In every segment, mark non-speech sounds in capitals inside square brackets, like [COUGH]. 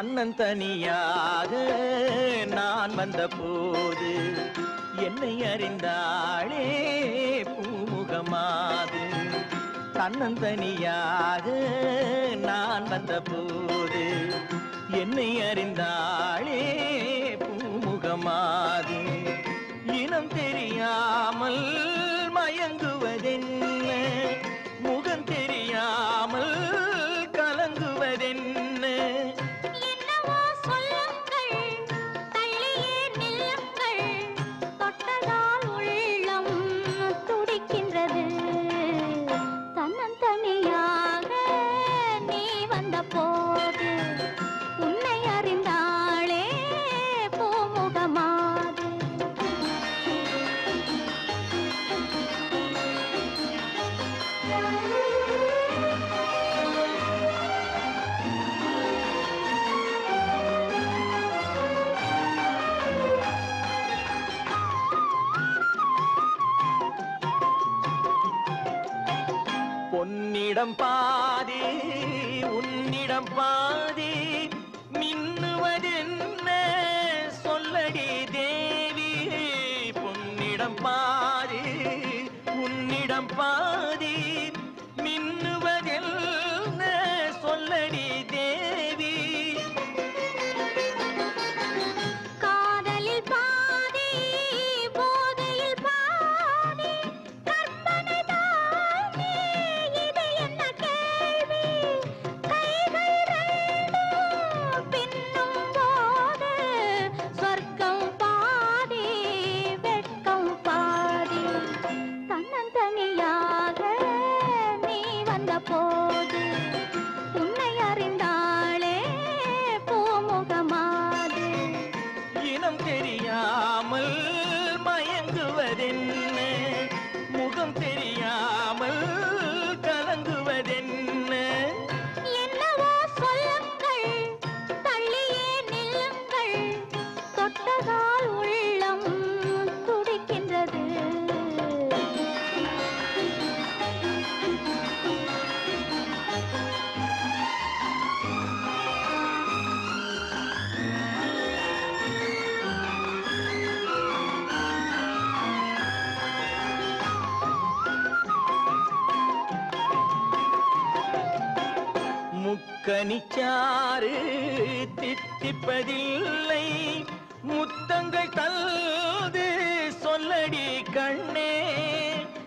அண்ணன் தனியாக நான் வந்த போது என்னை அறிந்தாளே பூமுகமாது. தன்னந்தனியாக நான் வந்த போது என்னை அறிந்தாளே பூமுகமாது. இனம் தெரியாமல் மயங்குவதென்ன? முகம் தெரியாமல் பொன்னிடம் பாதி உன்னிடம் பாதி மின்னுவது முக்கனிச்சாறு தித்திப்பதில்லை. முத்தங்கள் தல்து சொல்லடி கண்ணே.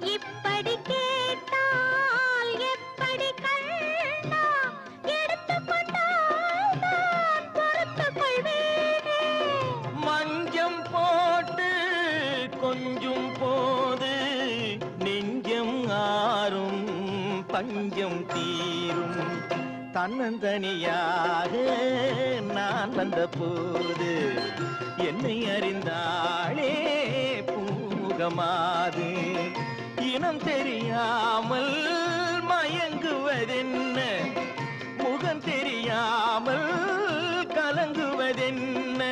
இப்படி கேட்டால் எப்படி கண்ணா? எடுத்துக்கொண்டால் மஞ்சம் போட்டு கொஞ்சம் போது நெஞ்சம் ஆறும் பஞ்சம் தீரும். தன்னந்தனியாக நான் வந்த போது என்னை அறிந்தாளே பூமுகமாது. இனம் தெரியாமல் மயங்குவதென்ன? முகம் தெரியாமல் கலங்குவதென்ன?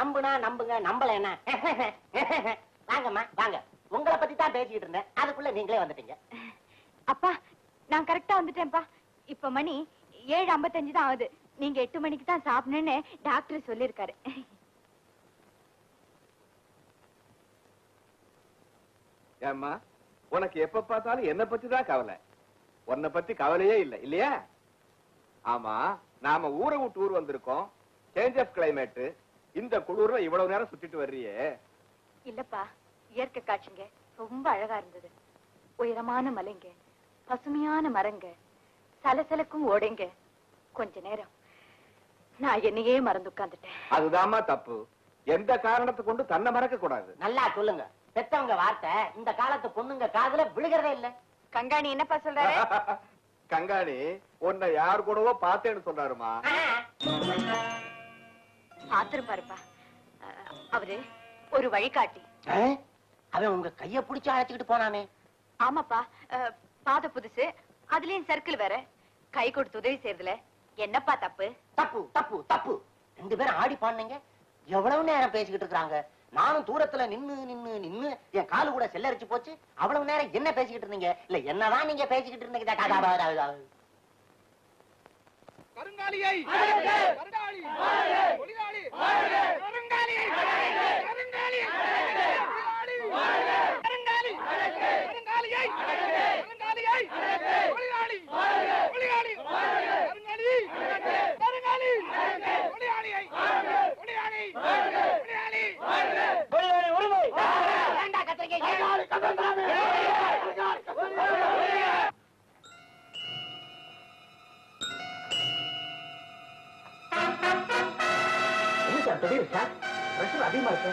நம்புனா நம்புங்க நம்பல என்ன [LAUGHS] வாங்கம்மா வாங்க. உங்களை பத்தி தான் பேசிக்கிட்டு இருந்தேன். அதுக்குள்ள நீங்களே வந்துட்டீங்க. அப்பா நான் கரெக்டா வந்துட்டேன்ப்பா. இப்ப மணி ஏழு ஐம்பத்தஞ்சு தான் ஆகுது. நீங்க எட்டு மணிக்கு தான் சாப்பிடணும்னு டாக்டர் சொல்லிருக்காரு ஏம்மா உனக்கு எப்ப பார்த்தாலும் என்ன பத்தி தான் கவலை. உன்னை பத்தி கவலையே இல்ல இல்லையா? ஆமா நாம ஊரை விட்டு ஊர் வந்திருக்கோம். சேஞ்ச் ஆஃப் கிளைமேட் இந்த குளிர்ல இவ்வளவு நேரம் சுத்திட்டு வர்றியே. இல்லப்பா இயற்கை காட்சிங்க ரொம்ப அழகா இருந்தது. உயரமான மலைங்க பசுமையான மரங்க சலசலக்கும் ஓடைங்க. கொஞ்ச நேரம். நான் என்னையே மறந்து உட்கார்ந்துட்டேன். அதுதாம்மா தப்பு. எந்த காரணத்தை கொண்டு தன்னை மறக்க கூடாது. நல்லா சொல்லுங்க. பெத்தவங்க வார்த்தை இந்த காலத்து பொண்ணுங்க காதுல விழுகிறதே இல்ல. கங்காணி என்னப்பா சொல்றாரு? [LAUGHS] கங்காணி உன்னை யார் கூடவோ பார்த்தேன்னு சொல்றாருமா பாத்துருப்பாருப்பா அஹ், அவரு ஒரு வழிகாட்டி. அவன் உங்க கைய பிடிச்சு அழைச்சுக்கிட்டு போனானே. ஆமாப்பா. பாதை புதுசு. அதுலயும் சர்க்கிள் வேற. கை கொடுத்து உதவி செய்யறதுல என்னப்பா தப்பு? தப்பு தப்பு தப்பு. ரெண்டு பேரும் ஆடி பாடுனீங்க. எவ்வளவு நேரம் பேசிக்கிட்டு இருக்காங்க நானும் தூரத்துல நின்னு நின்னு நின்னு என் காலு கூட செல்லரிச்சு போச்சு. அவ்வளவு நேரம் என்ன பேசிக்கிட்டு இருந்தீங்க? இல்ல என்னதான் நீங்க பேசிக்கிட்டு இருந்தீங்க. கருங்காலியை கருங்காலி தொழிலாளி கருங்காலி கருங்காலி என்ன சார் திடீர் சார் பிரஷர் அதிகமா இருக்கு.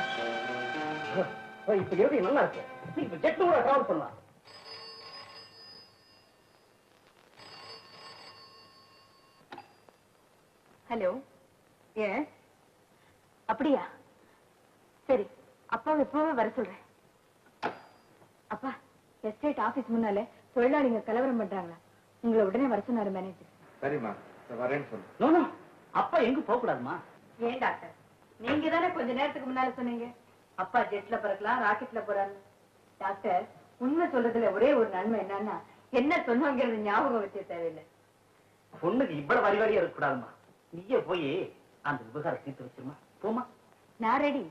இப்ப இருபது நல்லா இருக்கு. இப்ப ஜெட் கூட டிராவல் பண்ணலாம். ஹலோ ஏ அப்படியா? சரி அப்பாவை இப்பவே வர சொல்றேன். அப்பா எஸ்டேட் ஆபீஸ் முன்னால தொழிலாளிங்க கலவரம் பண்றாங்க உங்களை உடனே வர சொன்னாரு மேனேஜர் சரிம்மா வரேன்னு சொல்லு நோ நோ அப்பா எங்க போக கூடாதுமா ஏன் டாக்டர்? நீங்க தானே கொஞ்ச நேரத்துக்கு முன்னால சொன்னீங்க? அப்பா ஜெட்ல பறக்கலாம் ராக்கெட்ல போறாரு டாக்டர் உண்மை சொல்றதுல ஒரே ஒரு நன்மை என்னன்னா என்ன சொன்னாங்கிறது ஞாபகம் வச்சே தேவையில்லை. பொண்ணுக்கு இவ்வளவு வரி வரியா இருக்க கூடாதுமா? நீயே போய் அந்த விவகாரம் தீர்த்து வச்சிருமா? போமா நான் ரெடி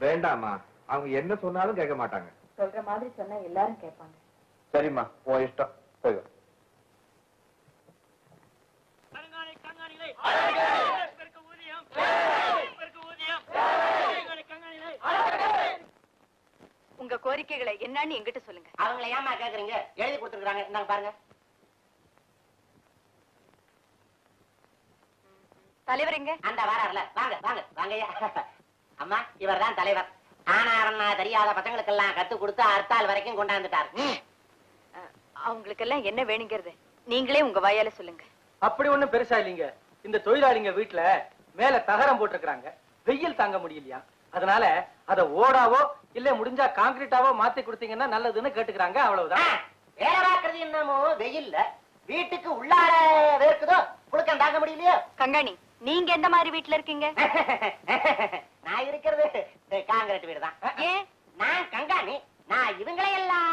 வேண்டாம்மா. அவங்க என்ன சொன்னாலும் கேட்க மாட்டாங்க. சொல்ற மாதிரி சொன்னா எல்லாரும் கேட்பாங்க. சரிம்மா உன் இஷ்டம். போய் உங்க கோரிக்கைகளை என்னன்னு எங்கிட்ட சொல்லுங்க. அவங்கள ஏமா கேக்குறீங்க? எழுதி கொடுத்துருக்காங்க பாருங்க. தலைவர் எங்க? அந்த வாரார்ல. வாங்க வாங்க வாங்கய்யா. அம்மா இவர்தான் தலைவர். ஆனாரன்னா தெரியாத பசங்களுக்கெல்லாம் கத்து கொடுத்து அர்த்தால் வரைக்கும் கொண்டாந்துட்டார். அவங்களுக்கெல்லாம் என்ன வேணுங்கிறது நீங்களே உங்க வாயால சொல்லுங்க. அப்படி ஒண்ணும் பெருசா இல்லைங்க. இந்த தொழிலாளிங்க வீட்டுல மேல தகரம் போட்டிருக்கிறாங்க. வெயில் தாங்க முடியலையா? அதனால அத ஓடாவோ இல்ல முடிஞ்சா காங்கிரீட்டாவோ மாத்தி கொடுத்தீங்கன்னா நல்லதுன்னு கேட்டுக்கிறாங்க. அவ்வளவுதான். வேலை பார்க்கறது என்னமோ வெயில்ல. வீட்டுக்கு உள்ளார வேர்க்குதோ? புழுக்கம் தாங்க முடியலையோ? கங்காணி நீங்க எந்த மாதிரி வீட்டுல இருக்கீங்க? [LAUGHS] நான் இருக்கிறது காங்கிரட் வீடு தான் ஏன் நான் கங்காணி நான் இவங்களை எல்லாம்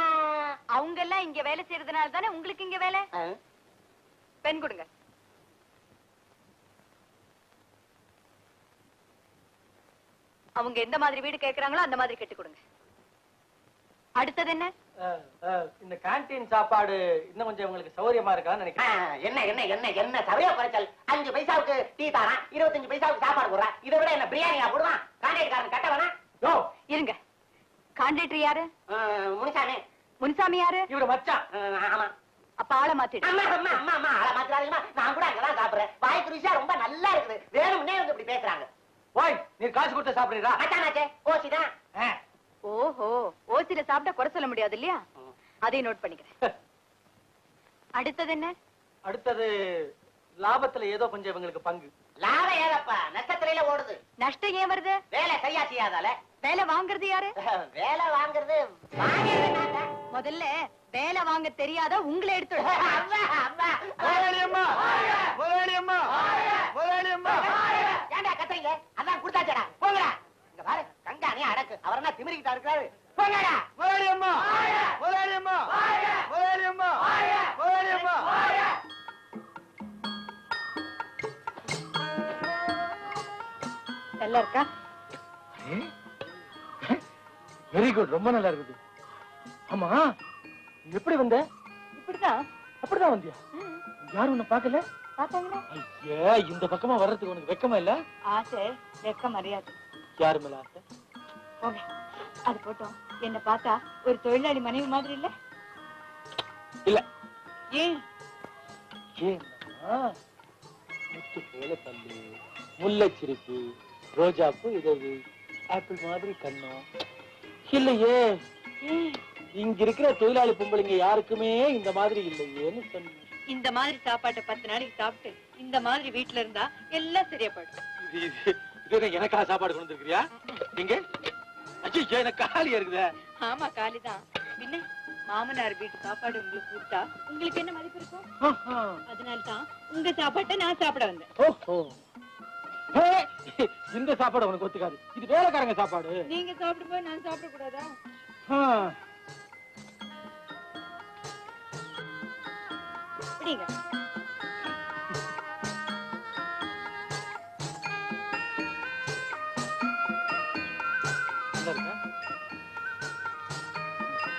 அவங்க எல்லாம் இங்க வேலை செய்யறதுனால தானே உங்களுக்கு இங்க வேலை? பெண் கொடுங்க. அவங்க எந்த மாதிரி வீடு கேக்குறாங்களோ அந்த மாதிரி கட்டி கொடுங்க. அடுத்தது என்ன? இந்த கேண்டீன் சாப்பாடு இன்னும் கொஞ்சம் உங்களுக்கு சௌகரியமா இருக்கான்னு நினைக்கிறேன். என்ன என்ன என்ன என்ன சபையா குறைச்சல்? அஞ்சு பைசாவுக்கு டீ தாரான் இருபத்தஞ்சு பைசாவுக்கு சாப்பாடு போடுறான் இதை விட என்ன பிரியாணியா போடுவான்? கான்ட்ராக்ட்காரன் கட்ட வேணா யோ! இருங்க. கான்ட்ராக்டர் யாரு? முனிசாமி. முன்சாமி யாரு? இவரு மச்சான். ஆமா. அப்ப ஆளை மாத்திடு. அம்மா அம்மா அம்மா அம்மா அட மாத்திராதீங்கம்மா நான் கூட அங்கதான் சாப்பிடுறேன். வாய்க்கு ருசியா ரொம்ப நல்லா இருக்குது. வேணும்னே வந்து இப்படி பேசுறாங்க. ஓய் நீ காசு கொடுத்து சாப்பிடுறீரா? மச்சானாச்சே ஓசிதான். ஓஹோ ஓசில சாப்பிட்டா குறை சொல்ல முடியாது இல்லையா? அதையும் நோட் பண்ணிக்கிறேன். அடுத்தது என்ன? அடுத்தது லாபத்துல ஏதோ கொஞ்சம் இவங்களுக்கு பங்கு. லாபம் ஏதப்பா? நட்சத்திரையில ஓடுது. நஷ்டம் ஏன் வருது? வேலை சரியா செய்யாதால? வேலை வாங்குறது யாரு? [LAUGHS] வேலை வாங்குறது. முதல்ல வேலை வாங்க தெரியாத உங்களை எடுத்து விடு. அம்மா, அம்மா. முதலாளி அம்மா. முதலாளி அம்மா. முதலாளி அம்மா. ஏன்டா கத்துறீங்க? அதான் கொடுத்தாச்சடா. போங்கடா. இங்க பாரு கங்கானே அடக்கு. அவர் என்ன திமிரிக்கிட்டா இருக்காரு? போங்கடா. முதலாளி அம்மா. முதலாளி அம்மா. முதலாளி அம்மா. முதலாளி அம்மா. நல்லா இருக்கா? Very good. ரொம்ப நல்லா இருக்குது. ஆமா. எப்படி வந்த? இப்படிதான் அப்படிதான் வந்தியா? யாரும் உன்னை பார்க்கல? பாத்தாங்களா ஐயா இந்த பக்கமா வர்றதுக்கு உனக்கு வெக்கமா இல்ல? ஆசை வெக்க மரியாதை. யாரு மேல ஆசை? போங்க. அது போட்டோம். என்ன பார்த்தா ஒரு தொழிலாளி மனைவி மாதிரி இல்ல? இல்ல. ஏன்? முத்து போல பல்லு முல்லைச்சிரிப்பு ரோஜாப்பூ இதழு ஆப்பிள் மாதிரி கண்ணம். இல்லையே. இங்க இருக்கிற தொழிலாளி பொம்பளைங்க யாருக்குமே இந்த மாதிரி இல்லையேன்னு சொன்னேன் இந்த மாதிரி சாப்பாட்டை பத்து நாளைக்கு சாப்பிட்டு இந்த மாதிரி வீட்டுல இருந்தா எல்லாம் சரியா போயிடும் எனக்கா சாப்பாடு கொண்டு வந்துருக்கிறியா? நீங்க ஐயோ எனக்கு காலியா இருக்குதே. ஆமா காலிதான். பின்ன மாமனார் வீட்டு சாப்பாடு உங்களுக்கு கொடுத்தா உங்களுக்கு என்ன மதிப்பு இருக்கும்? அதனால தான் உங்க சாப்பாட்டை நான் சாப்பிட வந்தேன். ஓஹோ. இந்த சாப்பாடு உனக்கு ஒத்துக்காது. இது வேலைக்காரங்க சாப்பாடு. நீங்க சாப்பிடும் போது நான் சாப்பிட கூடாதா 这个。